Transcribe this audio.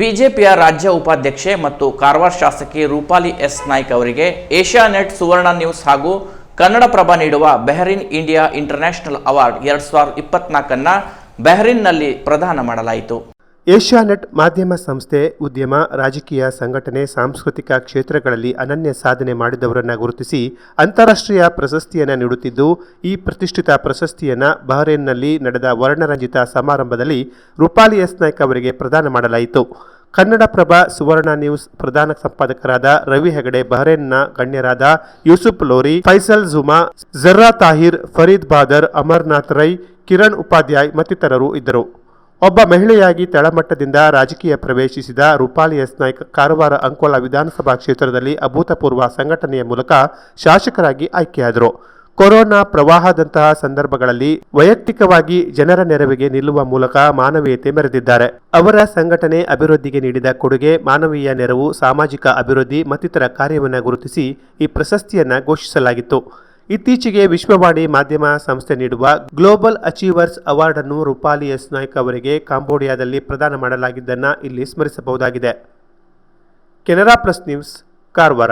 ಬಿಜೆಪಿಯ ರಾಜ್ಯ ಉಪಾಧ್ಯಕ್ಷೆ ಮತ್ತು ಕಾರವಾರ ಶಾಸಕಿ ರೂಪಾಲಿ ಎಸ್. ನಾಯ್ಕ್ ಅವರಿಗೆ ಏಷ್ಯಾ ನೆಟ್ ಸುವರ್ಣ ನ್ಯೂಸ್ ಹಾಗೂ ಕನ್ನಡಪ್ರಭ ನೀಡುವ ಬೆಹರಿನ್ ಇಂಡಿಯಾ ಇಂಟರ್ನ್ಯಾಷನಲ್ ಅವಾರ್ಡ್ ಎರಡ್ ಸಾವಿರದ ಇಪ್ಪತ್ನಾಲ್ಕನ್ನ ಬೆಹರಿನ್ನಲ್ಲಿ ಪ್ರದಾನ ಮಾಡಲಾಯಿತು. ಏಷ್ಯಾನೆಟ್ ಮಾಧ್ಯಮ ಸಂಸ್ಥೆ ಉದ್ಯಮ ರಾಜಕೀಯ ಸಂಘಟನೆ ಸಾಂಸ್ಕೃತಿಕ ಕ್ಷೇತ್ರಗಳಲ್ಲಿ ಅನನ್ಯ ಸಾಧನೆ ಮಾಡಿದವರನ್ನು ಗುರುತಿಸಿ ಅಂತಾರಾಷ್ಟ್ರೀಯ ಪ್ರಶಸ್ತಿಯನ್ನು ನೀಡುತ್ತಿದ್ದು, ಈ ಪ್ರತಿಷ್ಠಿತ ಪ್ರಶಸ್ತಿಯನ್ನು ಬಹರೇನ್ನಲ್ಲಿ ನಡೆದ ವರ್ಣರಂಜಿತ ಸಮಾರಂಭದಲ್ಲಿ ರೂಪಾಲಿ ಎಸ್ ನಾಯ್ಕ್ ಅವರಿಗೆ ಪ್ರದಾನ ಮಾಡಲಾಯಿತು. ಕನ್ನಡಪ್ರಭ ಸುವರ್ಣ ನ್ಯೂಸ್ ಪ್ರಧಾನ ಸಂಪಾದಕರಾದ ರವಿ ಹೆಗಡೆ, ಬಹರೇನ್ನ ಗಣ್ಯರಾದ Yusuf Lori, Faisal Juma, Jarra Tahir, Farid Badar, Amarnath Rai, Kiran Upadhyay ಮತ್ತಿತರರು ಇದ್ದರು. ಒಬ್ಬ ಮಹಿಳೆಯಾಗಿ ತಳಮಟ್ಟದಿಂದ ರಾಜಕೀಯ ಪ್ರವೇಶಿಸಿದ ರೂಪಾಲಿ ಎಸ್ ನಾಯ್ಕ್ ಕಾರವಾರ ಅಂಕೋಲ ವಿಧಾನಸಭಾ ಕ್ಷೇತ್ರದಲ್ಲಿ ಅಭೂತಪೂರ್ವ ಸಂಘಟನೆಯ ಮೂಲಕ ಶಾಸಕರಾಗಿ ಆಯ್ಕೆಯಾದರು. ಕೊರೋನಾ ಪ್ರವಾಹದಂತಹ ಸಂದರ್ಭಗಳಲ್ಲಿ ವೈಯಕ್ತಿಕವಾಗಿ ಜನರ ನೆರವಿಗೆ ನಿಲ್ಲುವ ಮೂಲಕ ಮಾನವೀಯತೆ ಮೆರೆದಿದ್ದಾರೆ. ಅವರ ಸಂಘಟನೆ ಅಭಿವೃದ್ಧಿಗೆ ನೀಡಿದ ಕೊಡುಗೆ, ಮಾನವೀಯ ನೆರವು, ಸಾಮಾಜಿಕ ಅಭಿವೃದ್ಧಿ ಮತ್ತಿತರ ಕಾರ್ಯವನ್ನು ಗುರುತಿಸಿ ಈ ಪ್ರಶಸ್ತಿಯನ್ನು ಘೋಷಿಸಲಾಗಿತ್ತು. ಇತ್ತೀಚೆಗೆ ವಿಶ್ವವಾಣಿ ಮಾಧ್ಯಮ ಸಂಸ್ಥೆ ನೀಡುವ ಗ್ಲೋಬಲ್ ಅಚೀವರ್ಸ್ ಅವಾರ್ಡ್ ಅನ್ನು ರೂಪಾಲಿ ಎಸ್ ನಾಯ್ಕ್ ಅವರಿಗೆ ಕಾಂಬೋಡಿಯಾದಲ್ಲಿ ಪ್ರದಾನ ಮಾಡಲಾಗಿದ್ದನ್ನು ಇಲ್ಲಿ ಸ್ಮರಿಸಬಹುದಾಗಿದೆ. Canara plus news, Karwar.